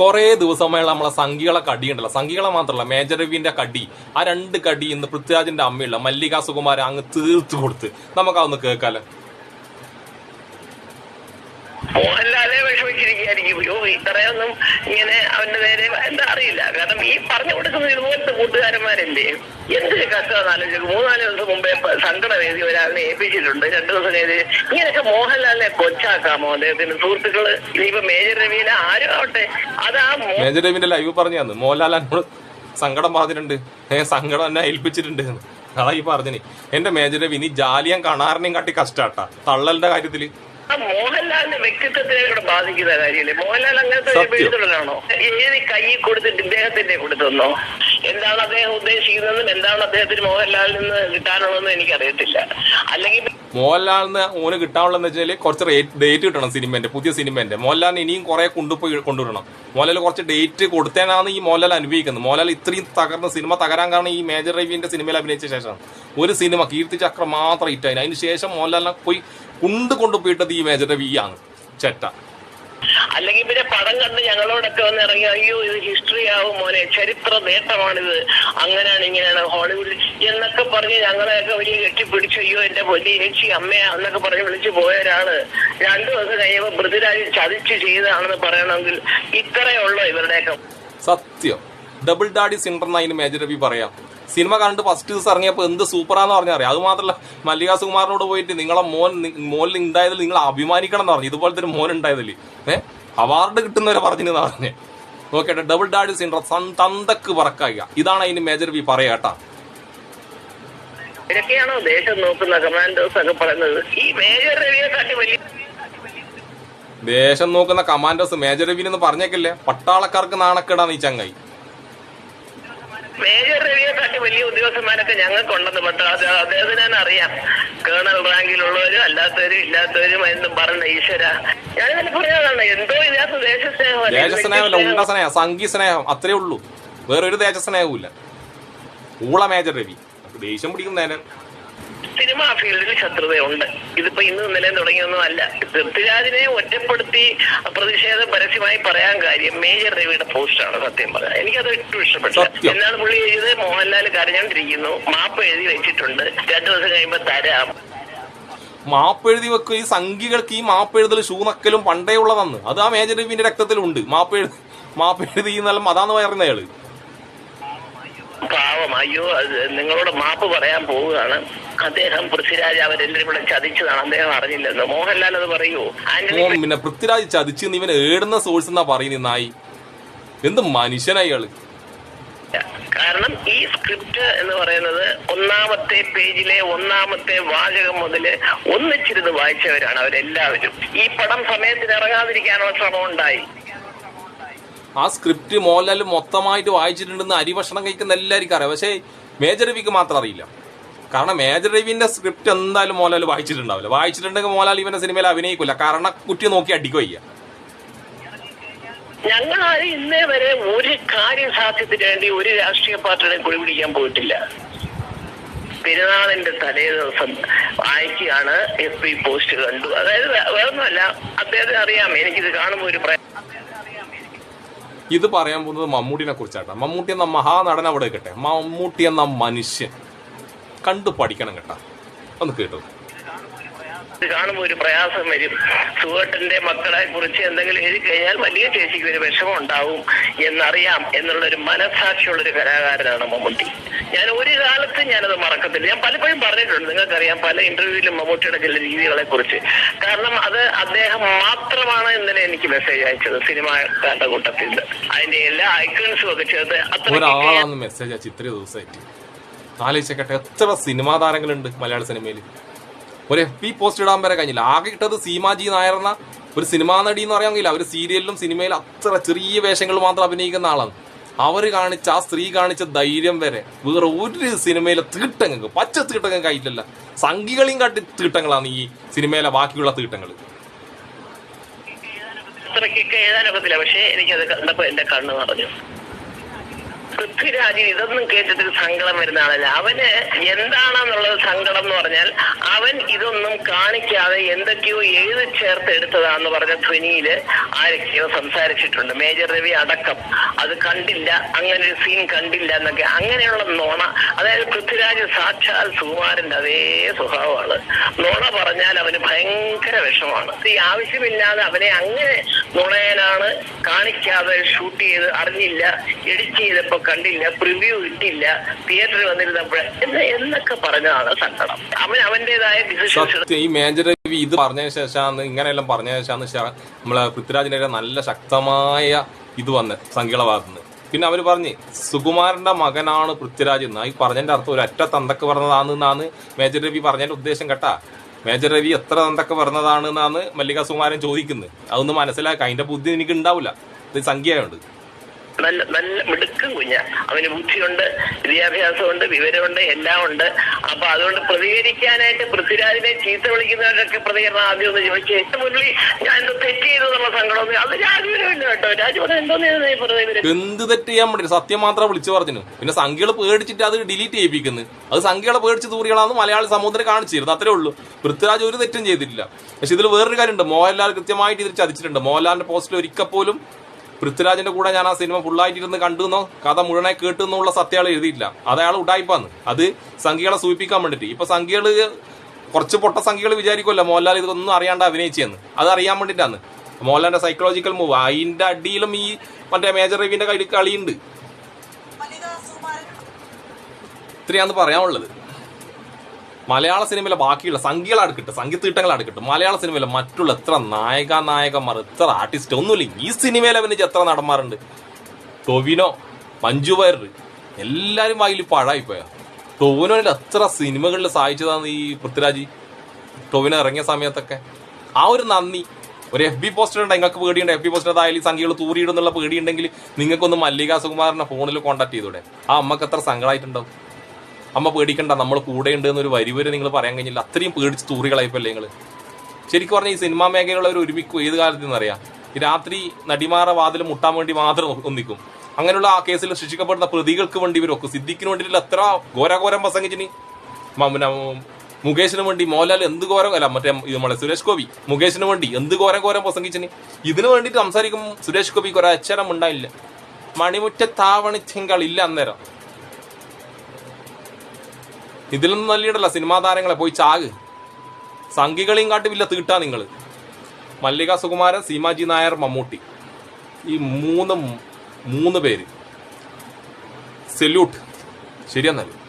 കുറേ ദിവസമായുള്ള നമ്മളെ സംഘികളെ കടി ഉണ്ടല്ലോ സംഘികളെ മാത്രമല്ല മേജർ രവിന്റെ കടി. ആ രണ്ട് കടി ഇന്ന് പൃഥ്വിരാജിന്റെ അമ്മയുള്ള മല്ലികാ സുകുമാരൻ അങ്ങ് തീർത്തു കൊടുത്ത്. നമുക്ക് അതൊന്ന് കേൾക്കാലോ? മോഹൻലാലെ വിഷമിച്ചിരിക്കുകയായിരിക്കും. ഇത്രയൊന്നും ഇങ്ങനെ അവന്റെ നേരെ എന്താ അറിയില്ല. കാരണം ഈ പറഞ്ഞു കൊടുക്കുന്ന ഇതുപോലത്തെ കൂട്ടുകാരന്മാരല്ലേ എന്ത് കഷ്ടമെന്ന് ആലോചിച്ചു മൂന്നാൽ ദിവസം മുമ്പേ പ- സങ്കടവേദി ഒരാളിനെ ഏൽപ്പിച്ചിട്ടുണ്ട്. രണ്ടു ദിവസം കഴിഞ്ഞ് ഇങ്ങനെയൊക്കെ മോഹൻലാലിനെ കൊച്ചാക്കാമോ? അദ്ദേഹത്തിന്റെ സുഹൃത്തുക്കൾ ഇനിയിപ്പോ മേജർ രവിയിലെ ആരും ആവട്ടെ. അതാ മേജർ രവീന്റെ ലൈവ് പറഞ്ഞു തന്നു. മോഹൻലാൽ എന്നോട് സങ്കടം പറഞ്ഞിട്ടുണ്ട്. ഏഹ് സങ്കടം എന്നെ ഏൽപ്പിച്ചിട്ടുണ്ട്. അതാ ഈ പറഞ്ഞിന്. എന്റെ മേജർ രവി ഇനി ജാലിയം കണാറിനെയും കാട്ടി കഷ്ടാട്ടാ. തള്ളലിന്റെ കാര്യത്തിൽ. മോഹൻലാലിന്റെ വ്യക്തിത്വത്തിനെ കൂടെ ബാധിക്കുന്ന കാര്യമില്ലേ? മോഹൻലാൽ അങ്ങനത്തെ. എഴുതുള്ളതാണോ ഏത് കൈ കൊടുത്തിട്ട് ഇദ്ദേഹത്തിന്റെ കൊടുത്തെന്നോ? എന്താണ് അദ്ദേഹം ഉദ്ദേശിക്കുന്നതെന്നും എന്താണ് അദ്ദേഹത്തിന് മോഹൻലാലിൽ നിന്ന് കിട്ടാനുള്ളതെന്നും എനിക്കറിയത്തില്ല. അല്ലെങ്കിൽ മോഹൻലാലിന് ഓന് കിട്ടാനുള്ളതെന്ന് വെച്ചാൽ കുറച്ച് ഡേറ്റ് കിട്ടണം സിനിമന്റെ പുതിയ സിനിമന്റെ. മോഹൻലാലിന് ഇനിയും കുറെ കൊണ്ടുപോയി കൊണ്ടുവരണം മോഹൻലാൽ കുറച്ച് ഡേറ്റ് കൊടുത്തേനാണ് ഈ മോഹൻലാൽ അനുഭവിക്കുന്നത്. മോഹൻലാൽ ഇത്രയും തകർന്ന സിനിമ തകരാൻ കാരണം ഈ മേജർ രവിന്റെ സിനിമയിൽ അഭിനയിച്ച ശേഷം. ഒരു സിനിമ കീർത്തി ചക്രം മാത്രം ഹിറ്റായി അതിന് ശേഷം മോഹൻലാലിനെ പോയി കൊണ്ട് കൊണ്ടുപോയിട്ടത് ഈ മേജറിന്റെ വി ആണ് ചെറ്റ. അല്ലെങ്കിൽ പിന്നെ പടം കണ്ട് ഞങ്ങളോടൊക്കെ വന്ന് ഇറങ്ങി അയ്യോ ഇത് ഹിസ്റ്ററി ആവും മോനെ ചരിത്ര നേട്ടമാണിത്. അങ്ങനെയാണ് ഇങ്ങനെയാണ് ഹോളിവുഡിൽ എന്നൊക്കെ പറഞ്ഞ് ഞങ്ങളെയൊക്കെ വലിയ കെട്ടിപ്പിടിച്ച് അയ്യോ എന്റെ വലിയ ചേച്ചി അമ്മയാ എന്നൊക്കെ പറഞ്ഞ് വിളിച്ചു പോയ ഒരാൾ രണ്ടു ദിവസം കഴിയുമ്പോൾ പൃഥ്വിരാജ് ചതിച്ച് ചെയ്തതാണെന്ന് പറയണമെങ്കിൽ ഇത്രയുള്ളൂ ഇവരുടെയൊക്കെ. സത്യം. ഡബിൾ ഡാഡി സിൻഡ്രം അതിന് മേജർ രവി പറയാം. സിനിമ കണ്ട് ഫസ്റ്റ് ദിവസം ഇറങ്ങിയപ്പോൾ എന്ത് സൂപ്പറാന്ന് പറഞ്ഞാൽ അറിയാം. അത് മാത്രമല്ല മല്ലിക സുകുമാറിനോട് പോയിട്ട് നിങ്ങളെ മോൻ നി- മോനിൽ ഉണ്ടായതിൽ നിങ്ങൾ അഭിമാനിക്കണം എന്ന് പറഞ്ഞു. ഇതുപോലത്തെ ഒരു മോൻ ഉണ്ടായതിൽ ഏഹ് അവാർഡ് കിട്ടുന്നവരെ പറഞ്ഞു. പറഞ്ഞേ ഓക്കെ ഡബിൾ ഡാഡി സിൻഡ്രം തന്തക്ക് പറക്കുക ഇതാണ് അതിന് മേജർ വി പറയാട്ടാ ഇതൊക്കെയാണോ ദേശം നോക്കുന്ന കമാൻഡോസ് ഒക്കെ പറയുന്നത്? ഈ മേജർ രവിയെ കാട്ടി വലിയ ദേശം നോക്കുന്ന കമാൻഡോസ് മേജർ രവിനെന്ന് പറഞ്ഞേക്കില്ലേ? പട്ടാളക്കാർക്ക് നാണക്കേടാണ് ഈ ചങ്ങായി. മേജർ രവിയെ കാട്ടി വലിയ ഉദ്യോഗസ്ഥന്മാരൊക്കെ ഞങ്ങൾക്കുണ്ടെന്ന് പക്ഷെ അത് അദ്ദേഹത്തിന് തന്നെ അറിയാം. കേണൽ റാങ്കിലുള്ളവരും അല്ലാത്തവരും ഇല്ലാത്തവരും എന്നും പറഞ്ഞ ഈശ്വര. ഞാനിങ്ങനെ പറയാതാണ് എന്തോ ഇതിനകത്ത് ദേശസ്നേഹം ദേശസ്നേഹമല്ല ഉണ്ട സ്നേഹം സംഘി സ്നേഹം അത്രേ ഉള്ളൂ. വേറൊരു ദേശസ്നേഹവും ഇല്ല ഊള മേജർ രവി. ദേഷ്യം പിടിക്കുന്ന നേരെ സിനിമാ ഫീൽഡിൽ ശത്രുതയുണ്ട്. ഇതിപ്പോ ഇന്ന് ഇന്നലെ തുടങ്ങിയൊന്നുമല്ല പൃഥ്വിരാജിനെ ഒറ്റപ്പെടുത്തി പ്രതിഷേധം പരസ്യമായി പറയാൻ കാര്യം മേജർ രവിയുടെ പോസ്റ്റാണ് സത്യം പറയാം എനിക്കത് ഏറ്റവും ഇഷ്ടപ്പെട്ടു. എന്നാണ് പുള്ളി എഴുതിയത്? മോഹൻലാൽ കരഞ്ഞോണ്ടിരിക്കുന്നു. മാപ്പ് എഴുതി വെച്ചിട്ടുണ്ട്. രണ്ടു ദിവസം കഴിയുമ്പോ തരാം. മാപ്പ് എഴുതി വെക്കുക ഈ സംഘികൾക്ക് ഈ മാപ്പ് എഴുതൽ ഷൂനക്കലും പണ്ടേ ഉള്ളതാണ് അത് ആ മേജർ രവിന്റെ രക്തത്തിലുണ്ട്. മാപ്പ് എഴുതി മാപ്പ് എഴുതി എന്നാലും അതാന്ന് പറയുന്ന അയാൾ പാവം. അയ്യോ നിങ്ങളോട് മാപ്പ് പറയാൻ പോവുകയാണ്. അദ്ദേഹം പൃഥ്വിരാജ് അവരെല്ലാരും കൂടെ ചതിച്ചതാണ് അദ്ദേഹം അറിഞ്ഞില്ലെന്ന്. മോഹൻലാൽ അത് പറയൂ. ആന്റണി പിന്നെ പൃഥ്വിരാജ് ചതിച്ച് നീ ഇവൻ ഏടുന്ന സോഴ്സ് എന്നാ പറയുന്ന നായി. എന്ത് മനുഷ്യനായി ആൾ കാരണം ഈ സ്ക്രിപ്റ്റ് എന്ന് പറയുന്നത് ഒന്നാമത്തെ പേജിലെ ഒന്നാമത്തെ വാചകം മുതൽ ഒന്നിച്ചിരുന്ന് വായിച്ചവരാണ് അവരെല്ലാവരും. ഈ പടം സമയത്തിന് ഇറങ്ങാതിരിക്കാനുള്ള ശ്രമം ഉണ്ടായി. ആ സ്ക്രിപ്റ്റ് മോഹൻലാൽ മൊത്തമായിട്ട് വായിച്ചിട്ടുണ്ടെന്ന് അരിഭക്ഷണം കഴിക്കുന്ന എല്ലാവർക്കും അറിയാം. പക്ഷേ മേജർ രവിക്ക് മാത്രം അറിയില്ല. കാരണം മേജർ രവിന്റെ സ്ക്രിപ്റ്റ് എന്തായാലും മോഹൻലാൽ വായിച്ചിട്ടുണ്ടാവില്ല. വായിച്ചിട്ടുണ്ടെങ്കിൽ മോഹൻലാൽ ഇവന്റെ സിനിമയിൽ അഭിനയിക്കില്ല കാരണം കുട്ടി നോക്കി അടിക്കുകയ്യ ഞങ്ങൾ ആരും ഇന്നേ വരെ ഒരു കാര്യസാധ്യത്തിന് വേണ്ടി ഒരു രാഷ്ട്രീയ പാർട്ടിയുടെ കുളി പിടിക്കാൻ പോയിട്ടില്ല. പെരുന്നാളിന്റെ തലേ ദിവസം വായിക്കുകയാണ് എസ് പി പോസ്റ്റ് കണ്ടു. അതായത് വേറൊന്നുമല്ല അദ്ദേഹത്തിന് അറിയാം. എനിക്കിത് കാണുമ്പോൾ ഒരു ഇത് പറയാൻ പോകുന്നത് മമ്മൂട്ടിനെ കുറിച്ചാട്ടാ. മമ്മൂട്ടി എന്ന മഹാനടൻ അവിടെ കിട്ടെ മമ്മൂട്ടി എന്ന മനുഷ്യൻ. കണ്ടു പഠിക്കണം കേട്ടോ. ഒന്ന് കേട്ടോ കാണുമ്പോൾ ഒരു പ്രയാസം വരും. സുഹൃത്തിന്റെ മക്കളെ കുറിച്ച് എന്തെങ്കിലും എഴുതി കഴിഞ്ഞാൽ വലിയ ചേച്ചിക്ക് ഒരു വിഷമം ഉണ്ടാവും എന്നറിയാം എന്നുള്ള ഒരു മനസാക്ഷിയുള്ള ഒരു കലാകാരനാണ് മമ്മൂട്ടി. ഞാൻ ഒരു കാലത്ത് ഞാനത് മറക്കത്തില്ല. ഞാൻ പലപ്പോഴും പറഞ്ഞിട്ടുണ്ട് നിങ്ങൾക്കറിയാം പല ഇന്റർവ്യൂവിലും മമ്മൂട്ടിയുടെ ചില രീതികളെ കുറിച്ച്. കാരണം അത് അദ്ദേഹം മാത്രമാണ് ഇന്നലെ എനിക്ക് മെസ്സേജ് അയച്ചത് സിനിമാക്കാരുടെ കൂട്ടത്തിൽ അതിന്റെ എല്ലാ ഐക്കൺസും ഒക്കെ ചേർത്ത് അത്ര മെസ്സേജ് അയച്ചു ഇത്രയും ദിവസമായിട്ട് ആലോചിച്ചേക്കട്ടെ എത്ര സിനിമാ താരങ്ങളുണ്ട് മലയാള സിനിമയിൽ ഒരു എഫ് പി പോസ്റ്റ് ഇടാൻ വരെ കഴിഞ്ഞില്ല. ആകെ ഇട്ടത് സീമാജി നായർ എന്ന ഒരു സിനിമാ നടി എന്ന് കഴിയില്ല. അവർ സീരിയലിലും സിനിമയിലും അത്ര ചെറിയ വേഷങ്ങൾ മാത്രം അഭിനയിക്കുന്ന ആളാണ്. അവർ കാണിച്ച ആ സ്ത്രീ കാണിച്ച ധൈര്യം വരെ വേറെ ഒരു സിനിമയിലെ തീട്ടങ്ങൾക്ക് പച്ച തീട്ടങ്ങൾക്ക് ആയിട്ടില്ല. സംഘികളെയും കാട്ടി തീട്ടങ്ങളാണ് ഈ സിനിമയിലെ ബാക്കിയുള്ള തീട്ടങ്ങൾ പക്ഷേ എനിക്കത് കണ്ടപ്പോ എന്റെ കണ്ണ് നിറഞ്ഞു. പൃഥ്വിരാജ് ഇതൊന്നും കേട്ടിട്ട് സങ്കടം വരുന്ന ആളല്ല. അവന് എന്താണെന്നുള്ളത് സങ്കടം എന്ന് പറഞ്ഞാൽ അവൻ ഇതൊന്നും കാണിക്കാതെ എന്തൊക്കെയോ ഏത് ചേർത്ത് എടുത്തതാന്ന് പറഞ്ഞ ധ്വനിയിൽ ആരൊക്കെയോ സംസാരിച്ചിട്ടുണ്ട്. മേജർ രവി അടക്കം. അത് കണ്ടില്ല. അങ്ങനെ ഒരു സീൻ കണ്ടില്ല എന്നൊക്കെ. അങ്ങനെയുള്ള നോണ. അതായത് പൃഥ്വിരാജ് സാക്ഷാൽ സുകുമാരന്റെ അതേ സ്വഭാവമാണ്. അവന് ഭയങ്കര വിഷമാണ് ഈ ആവശ്യമില്ലാതെ അവനെ അങ്ങനെ നുണയനാണ് കാണിക്കാതെ ഷൂട്ട് ചെയ്ത് അറിഞ്ഞില്ല എഡിറ്റ് ചെയ്തപ്പോ കണ്ടില്ല പ്രിവ്യൂ ഇട്ടില്ല തിയേറ്ററിൽ വന്നിരുന്നപ്പോഴേ എന്ന് എന്നൊക്കെ പറഞ്ഞതാണ് സങ്കടം. അവൻ അവന്റേതായ ഡിസിഷൻസ് ഈ രവി ഇത് പറഞ്ഞ ശേഷമാണ് ഇങ്ങനെയെല്ലാം പറഞ്ഞ ശേഷമാണ് നമ്മളെ പൃഥ്വിരാജിന്റെ നല്ല ശക്തമായ ഇത് വന്ന് സംഖ്യകളെ ഭാഗത്തുനിന്ന്. പിന്നെ അവർ പറഞ്ഞ് സുകുമാരന്റെ മകനാണ് പൃഥ്വിരാജ് എന്ന്. ഈ പറഞ്ഞതിന്റെ അർത്ഥം ഒരു അറ്റ തന്തക്ക് പറഞ്ഞതാണെന്നാണ് മേജർ രവി പറഞ്ഞതിന്റെ ഉദ്ദേശം കേട്ടാ. മേജർ രവി എത്ര എന്തൊക്കെ പറഞ്ഞതാണ് എന്നാണ് മല്ലിക സുകുമാരൻ ചോദിക്കുന്നത്. അതൊന്നും മനസ്സിലാക്കുക അതിന്റെ ബുദ്ധി എനിക്ക് ഉണ്ടാവില്ല ഇത് സംഖ്യയുണ്ട് നല്ല നല്ല മിടുക്കും കുഞ്ഞ. അവന് ബുദ്ധിയുണ്ട് വിദ്യാഭ്യാസമുണ്ട് വിവരമുണ്ട് എല്ലാം ഉണ്ട് അപ്പൊ അതുകൊണ്ട് പ്രതികരിക്കാനായിട്ട് പൃഥ്വിരാജിനെ ചീത്ത വിളിക്കുന്നവരൊക്കെ പ്രതികരണം ആദ്യം ഒന്ന് ചോദിച്ചു ഏറ്റവും മുന്നിൽ ഞാൻ എന്തോ തെറ്റ് ചെയ്തു എന്നുള്ള സങ്കടം അത് രാജുവിനുമില്ല കേട്ടോ. രാജുവിനെ എന്ത് തെറ്റ് ചെയ്യാൻ പറ്റില്ല സത്യം മാത്രം വിളിച്ചു പറഞ്ഞു പിന്നെ സംഖ്യകൾ പേടിച്ചിട്ട് അത് ഡിലീറ്റ് ചെയ്യിപ്പിക്കുന്നു. അത് സംഖ്യകളെ പേടിച്ച് തൂറികളാന്ന് മലയാള സമൂഹത്തിന് കാണിച്ചിരുന്നു. അത്രേ ഉള്ളൂ. പൃഥ്വിരാജ് ഒരു തെറ്റും ചെയ്തിട്ടില്ല. പക്ഷെ ഇതിൽ വേറൊരു കാര്യമുണ്ട്. മോഹൻലാൽ കൃത്യമായിട്ട് ഇതിൽ ചതിച്ചിട്ടുണ്ട്. മോഹൻലാലിന്റെ പോസ്റ്റിൽ ഒരിക്കൽ പോലും പൃഥ്വിരാജിന്റെ കൂടെ ഞാൻ ആ സിനിമ ഫുള്ളായിട്ട് ഇരുന്ന് കണ്ടുന്നോ? കഥ മുഴുവനായി കേട്ടുന്നുള്ള സത്യാൾ എഴുതിയിട്ടില്ല. അത് അയാൾ ഉടായിപ്പാന്ന്. അത് സംഖ്യകളെ സൂചിപ്പിക്കാൻ വേണ്ടിട്ട് ഇപ്പൊ സംഖ്യകൾ കുറച്ച് പൊട്ട സംഖ്യകൾ വിചാരിക്കുമല്ലോ മോഹൻലാൽ ഇതൊന്നും അറിയാണ്ട് അഭിനയിച്ചെന്ന്. അത് അറിയാൻ വേണ്ടിട്ടാണ് മോഹൻലാലിന്റെ സൈക്കോളജിക്കൽ മൂവ് അതിന്റെ അടിയിലും ഈ മറ്റേ മേജർ റവിന്റെ കളി കളിയുണ്ട്. ഇത്രയാന്ന് പറയാനുള്ളത്. മലയാള സിനിമയിലെ ബാക്കിയുള്ള സംഖ്യകൾ കിട്ടും സംഗീതീട്ടങ്ങൾ അടുക്കട്ടെ മലയാള സിനിമയിലെ മറ്റുള്ള എത്ര നായക നായകന്മാർ എത്ര ആർട്ടിസ്റ്റ് ഒന്നുമില്ല. ഈ സിനിമയിൽ അഭിനയിച്ച എത്ര നടന്മാരുണ്ട്? ടൊവിനോ മഞ്ജു വാര്യർ. എല്ലാവരും വായിൽ പഴായി പോയാ എത്ര സിനിമകളിൽ സഹായിച്ചതാണ് ഈ പൃഥ്വിരാജ്? ടൊവിനോ ഇറങ്ങിയ സമയത്തൊക്കെ. ആ ഒരു നന്ദി. ഒരു എഫ് ബി പോസ്റ്റർ ഉണ്ട് നിങ്ങൾക്ക് പേടിയുണ്ട്. എഫ് ബി പോസ്റ്റർ അതായാലും സംഖ്യകൾ തൂറിയിടുന്നുള്ള പേടിയുണ്ടെങ്കിൽ നിങ്ങൾക്കൊന്ന് മല്ലിക സുകുമാറിനെ ഫോണിൽ കോൺടാക്ട് ചെയ്തൂടെ? ആ അമ്മയ്ക്ക് എത്ര സങ്കടമായിട്ടുണ്ടാവും? അമ്മ പേടിക്കണ്ട നമ്മൾ കൂടെ ഉണ്ട് എന്നൊരു വരി വരെ നിങ്ങൾ പറയാൻ കഴിഞ്ഞില്ല. അത്രയും പേടിച്ച് തൂറികളായിപ്പല്ലേ നിങ്ങൾ ശരിക്കും പറഞ്ഞാൽ ഈ സിനിമാ മേഖലയുള്ള ഒരു ഒരുമിക്കും. ഏത് കാലത്ത് നിന്നറിയാം രാത്രി നടിമാറ വാതിൽ മുട്ടാൻ വേണ്ടി മാത്രം ഒന്നിക്കും. അങ്ങനെയുള്ള ആ കേസിൽ ശിക്ഷിക്കപ്പെടുന്ന പ്രതികൾക്ക് വേണ്ടി ഇവരൊക്കെ സിദ്ദിഖിന് വേണ്ടിയിട്ടുള്ള എത്ര ഘോരഘോരം പ്രസംഗിച്ചിന്? മുകേഷിന് വേണ്ടി മോഹൻലാൽ എന്ത് ഘോരം അല്ല മറ്റേ നമ്മളെ സുരേഷ് ഗോപി. മുകേഷിന് വേണ്ടി എന്ത് ഘോരം ഘോരം പ്രസംഗിച്ചിന്? ഇതിനു വേണ്ടിയിട്ട് സംസാരിക്കും സുരേഷ് ഗോപിക്ക് ഒരു അച്ഛനം ഉണ്ടായില്ല. മണിമുറ്റത്താവണിച്ചെങ്കൾ ഇല്ല അന്നേരം. ഇതിലൊന്നും നല്ലിടല്ല സിനിമാ താരങ്ങളെ പോയി ചാക്. സംഘികളെയും കാട്ടി വില്ല തീട്ടാ നിങ്ങൾ മല്ലിക സുകുമാരൻ സീമാജി നായർ മമ്മൂട്ടി. ഈ മൂന്ന് മൂന്ന് പേര്. സെല്യൂട്ട്. ശരിയെന്നാലും.